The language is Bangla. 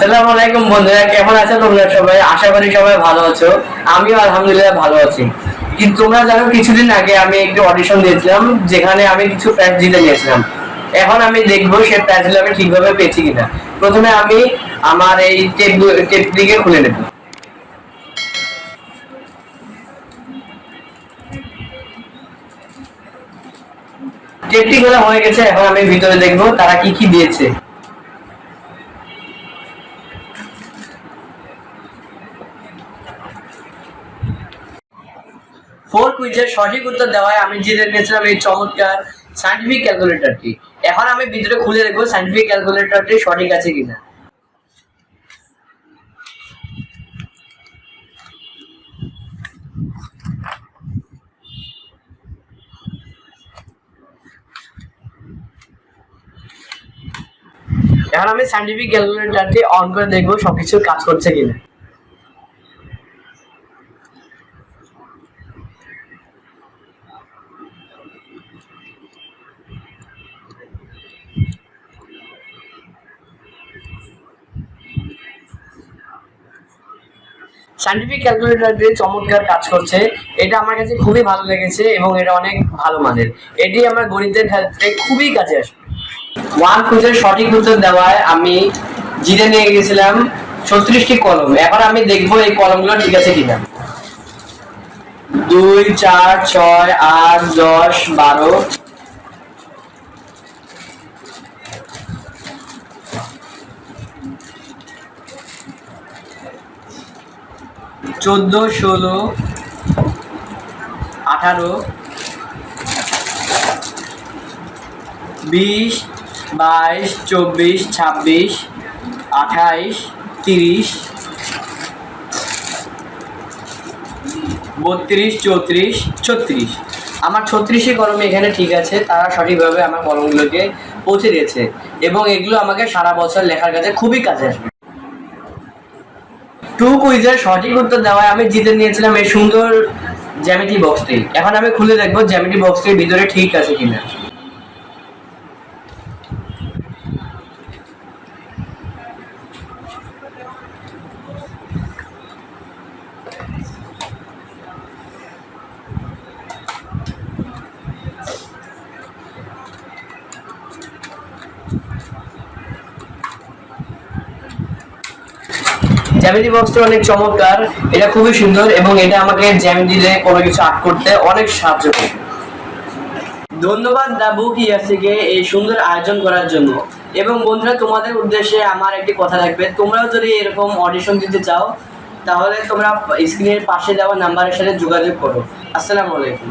আসসালামু আলাইকুম বন্ধুরা, কেমন আছো তোমরা সবাই? আশা করি সবাই ভালো আছো। আমিও আলহামদুলিল্লাহ ভালো আছি। কিন্তু তোমরা জানো, কিছুদিন আগে আমি একটু অডিশন দিয়েছিলাম, যেখানে আমি কিছু প্রাইজ জিতে নিয়েছিলাম এখন আমি দেখব সেই প্রাইজগুলো আমি ঠিকভাবে পেয়েছি কিনা। প্রথমে আমি আমার এই টেপ টেপ দিকে খুলে নেব। টেপটি খোলা হয়ে গেছে, এখন আমি ভিতরে দেখব তারা কি কি দিয়েছে। ফোর কুইজের সঠিক উত্তর দেওয়ায় আমি জিতে নিয়েছিলাম এই চমৎকার সাইন্টিফিক ক্যালকুলেটরটি এখন আমি ভিতরে খুলে দেখব সাইন্টিফিক ক্যালকুলেটরটি সঠিক আছে কিনা। এখন আমি সাইন্টিফিক ক্যালকুলেটরটি অন করে দেখব সবকিছু কাজ করছে কিনা। সাইন্টিফিক ক্যালকুলেটরটি চমৎকার কাজ করছে। এটা আমার কাছে খুবই ভালো লেগেছে এবং এটা অনেক ভালো মানের। এটি আমার গণিতের ক্ষেত্রে খুবই কাজে আসবে। ওয়ান কুইজের সঠিক উত্তর দেওয়ায় আমি জিতে নিয়ে গেছিলাম ছত্রিশটি কলম। এখন আমি দেখব এই কলমগুলো ঠিক আছে কিনা। দুই, চার, ছয়, আট, দশ, বারো চোদ্দ, ষোলো, আঠারো, বিশ, বাইশ, চব্বিশ, ছাব্বিশ, আঠাইশ, তিরিশ, বত্রিশ, চৌত্রিশ, ছত্রিশ। আমার ছত্রিশে কলম এখানে ঠিক আছে, তারা সঠিকভাবে আমার কলমগুলোকে পৌঁছে দিয়েছে। এবং এগুলো আমাকে সারা বছর লেখার কাছে খুবই কাজে আসবে। টু কুইজের সঠিক উত্তর দেওয়ায় আমি জিতে নিয়েছিলাম এই সুন্দর জ্যামিতি বক্সটি এখন আমি খুলে দেখব জ্যামিটি বক্সটির ভিতরে ঠিক আছে কিনা। জ্যামিতি বক্সটা অনেক চমৎকার। এটা খুবই সুন্দর এবং এটা আমাকে জ্যামিতিতে কোনো কিছু আর্ট করতে অনেক সাহায্য করে। ধন্যবাদ দা বুক ইয়াসিকে এই সুন্দর আয়োজন করার জন্য। এবং বন্ধুরা, তোমাদের উদ্দেশ্যে আমার একটি কথা থাকবে। তোমরাও যদি এরকম অডিশন দিতে চাও, তাহলে তোমরা স্ক্রিনের পাশে দেওয়া নাম্বারের সাথে যোগাযোগ করো। আসসালামু আলাইকুম।